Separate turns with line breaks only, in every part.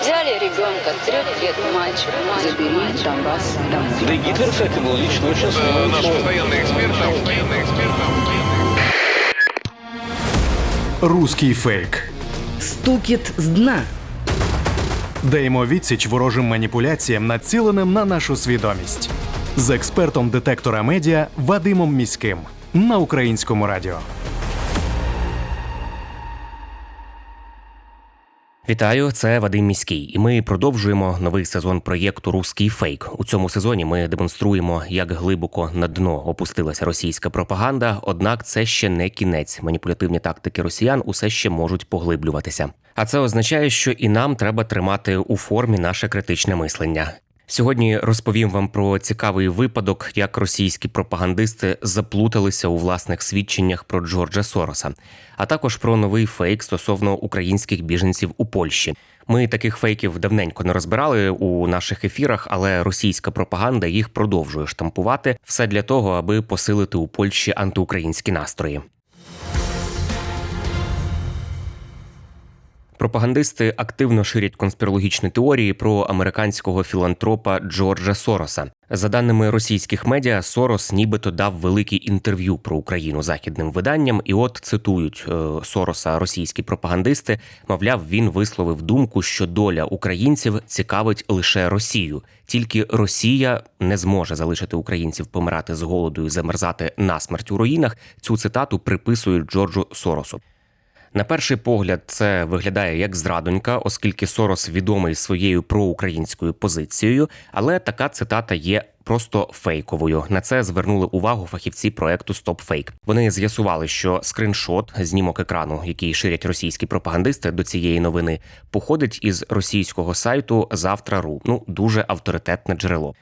Взяли ребенка, трех лет мальчик, забери Донбасс домой.
Да и Гитлер, кстати, был лично очень смелый
Наш
человек.
постоянный эксперт, наш постоянный эксперт.
Руський фейк.
Стукіт з дна.
Даємо відсіч ворожим маніпуляціям, націленим на нашу свідомість. З експертом детектора медіа Вадимом Міським на українському радіо.
Вітаю, це Вадим Міський, і ми продовжуємо новий сезон проєкту Руський фейк. У цьому сезоні ми демонструємо, як глибоко на дно опустилася російська пропаганда. Однак це ще не кінець. Маніпулятивні тактики росіян усе ще можуть поглиблюватися. А це означає, що і нам треба тримати у формі наше критичне мислення. Сьогодні розповім вам про цікавий випадок, як російські пропагандисти заплуталися у власних свідченнях про Джорджа Сороса, а також про новий фейк стосовно українських біженців у Польщі. Ми таких фейків давненько не розбирали у наших ефірах, але російська пропаганда їх продовжує штампувати все для того, аби посилити у Польщі антиукраїнські настрої. Пропагандисти активно ширять конспірологічні теорії про американського філантропа Джорджа Сороса. За даними російських медіа, Сорос нібито дав велике інтерв'ю про Україну західним виданням, і от цитують е, Сороса російські пропагандисти. Мовляв, він висловив думку, що доля українців цікавить лише Росію. Тільки Росія не зможе залишити українців помирати з голоду і замерзати насмерть у руїнах. Цю цитату приписують Джорджу Соросу. На перший погляд, це виглядає як зрадонька, оскільки Сорос відомий своєю проукраїнською позицією, але така цитата є. Просто фейковою на це звернули увагу фахівці проекту StopFake. Вони з'ясували, що скриншот, знімок екрану, який ширять російські пропагандисти до цієї новини, походить із російського сайту Завтра.ру. Ну дуже авторитетне джерело.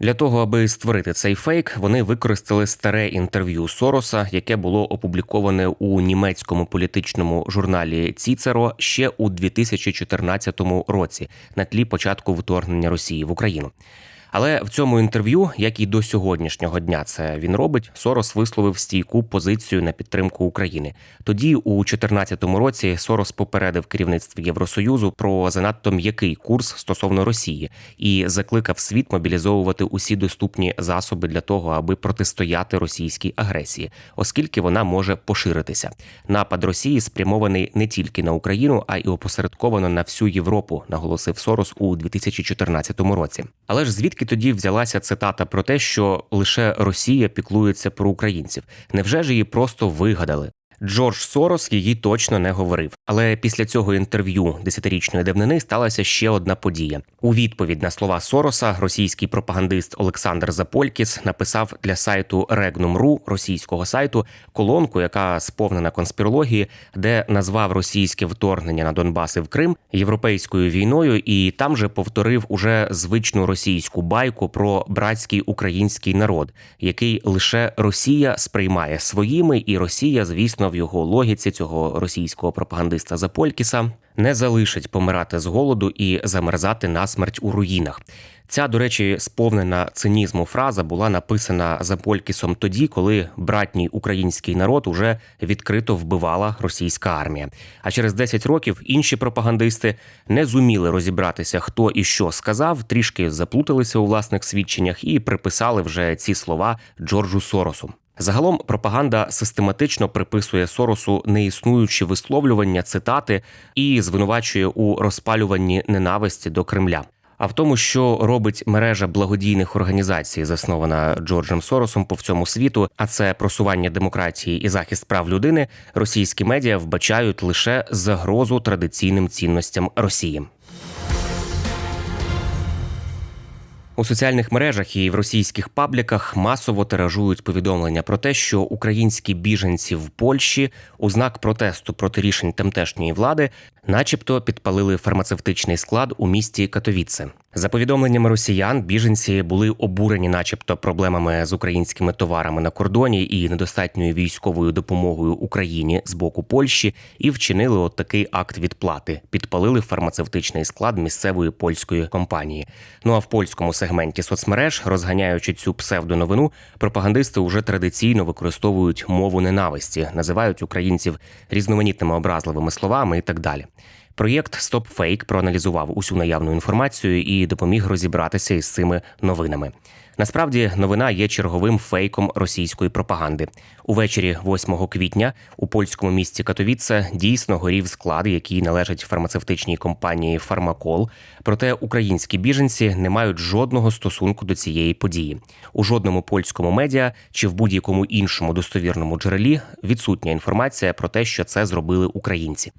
Для того, аби створити цей фейк, вони використали старе інтерв'ю Сороса, яке було опубліковане у німецькому політичному журналі Ціцеро ще у 2014 році, на тлі початку вторгнення Росії в Україну. Але в цьому інтерв'ю, як і до сьогоднішнього дня, це він робить, Сорос висловив стійку позицію на підтримку України. Тоді, у 2014 році, Сорос попередив керівництво Євросоюзу про занадто м'який курс стосовно Росії і закликав світ мобілізовувати усі доступні засоби для того, аби протистояти російській агресії, оскільки вона може поширитися. Напад Росії спрямований не тільки на Україну, а й опосередковано на всю Європу, наголосив Сорос у 2014 році. Але ж звідки тоді взялася цитата про те, що лише Росія піклується про українців? Невже ж її просто вигадали? Джордж Сорос її точно не говорив. Але після цього інтерв'ю десятирічної давнини сталася ще одна подія. У відповідь на слова Сороса російський пропагандист Олександр Заполькіс написав для сайту Regnum.ru, російського сайту, колонку, яка сповнена конспірології, де назвав російське вторгнення на Донбас і в Крим європейською війною, і там же повторив уже звичну російську байку про братський український народ, який лише Росія сприймає своїми, і Росія, звісно, в його логіці цього російського пропагандиста Заполькіса не залишить помирати з голоду і замерзати насмерть у руїнах. Ця, до речі, сповнена цинізму фраза була написана Заполькісом тоді, коли братній український народ уже відкрито вбивала російська армія. А через 10 років інші пропагандисти не зуміли розібратися, хто і що сказав, трішки заплуталися у власних свідченнях і приписали вже ці слова Джорджу Соросу. Загалом пропаганда систематично приписує Соросу неіснуючі висловлювання, цитати і звинувачує у розпалюванні ненависті до Кремля. А в тому, що робить мережа благодійних організацій, заснована Джорджем Соросом по всьому світу, а це просування демократії і захист прав людини, російські медіа вбачають лише загрозу традиційним цінностям Росії. У соціальних мережах і в російських пабліках масово тиражують повідомлення про те, що українські біженці в Польщі у знак протесту проти рішень тамтешньої влади, начебто, підпалили фармацевтичний склад у місті Катовіце. За повідомленнями росіян, біженці були обурені, начебто, проблемами з українськими товарами на кордоні і недостатньою військовою допомогою Україні з боку Польщі, і вчинили от такий акт відплати. Підпалили фармацевтичний склад місцевої польської компанії. Ну а в польському сегменті соцмереж, розганяючи цю псевдоновину, пропагандисти уже традиційно використовують мову ненависті, називають українців різноманітними образливими словами і так далі. Проєкт StopFake проаналізував усю наявну інформацію і допоміг розібратися із цими новинами. Насправді, новина є черговим фейком російської пропаганди. Увечері 8 квітня у польському місті Катовіце дійсно горів склад, який належить фармацевтичній компанії Фармакол. Проте українські біженці не мають жодного стосунку до цієї події. У жодному польському медіа чи в будь-якому іншому достовірному джерелі відсутня інформація про те, що це зробили українці.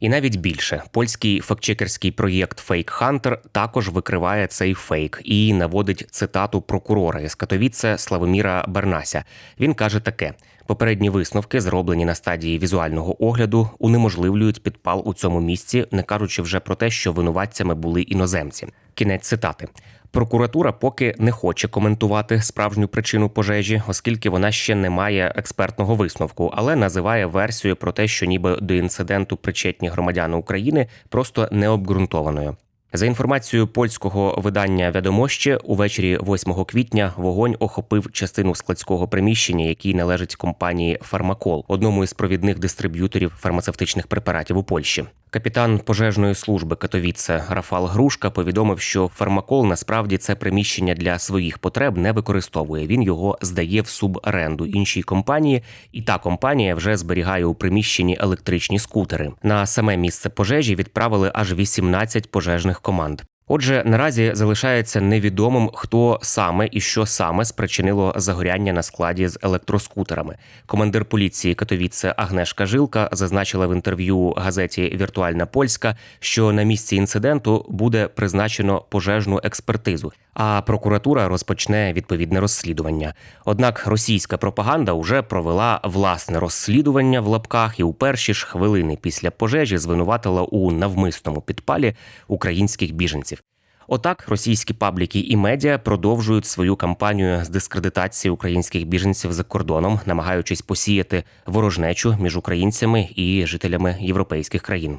І навіть більше польський фактчекерський проєкт Fake Hunter також викриває цей фейк і наводить цитату прокурора із Катовіце Славоміра Бернася. Він каже таке: попередні висновки, зроблені на стадії візуального огляду, унеможливлюють підпал у цьому місці, не кажучи вже про те, що винуватцями були іноземці. Кінець цитати. Прокуратура поки не хоче коментувати справжню причину пожежі, оскільки вона ще не має експертного висновку, але називає версію про те, що ніби до інциденту причетні громадяни України просто необґрунтованою. За інформацією польського видання «Відомощі», увечері 8 квітня вогонь охопив частину складського приміщення, який належить компанії Фармакол, одному із провідних дистриб'юторів фармацевтичних препаратів у Польщі. Капітан пожежної служби Катовіце Рафал Грушка повідомив, що фармакол насправді це приміщення для своїх потреб не використовує. Він його здає в суборенду іншій компанії, і та компанія вже зберігає у приміщенні електричні скутери. На саме місце пожежі відправили аж 18 пожежних команд. Отже, наразі залишається невідомим, хто саме і що саме спричинило загоряння на складі з електроскутерами. Командир поліції Катовіце Агнешка Жилка зазначила в інтерв'ю газеті Віртуальна Польська, що на місці інциденту буде призначено пожежну експертизу, а прокуратура розпочне відповідне розслідування. Однак російська пропаганда вже провела власне розслідування в лапках і у перші ж хвилини після пожежі звинуватила у навмисному підпалі українських біженців. Отак російські пабліки і медіа продовжують свою кампанію з дискредитації українських біженців за кордоном, намагаючись посіяти ворожнечу між українцями і жителями європейських країн.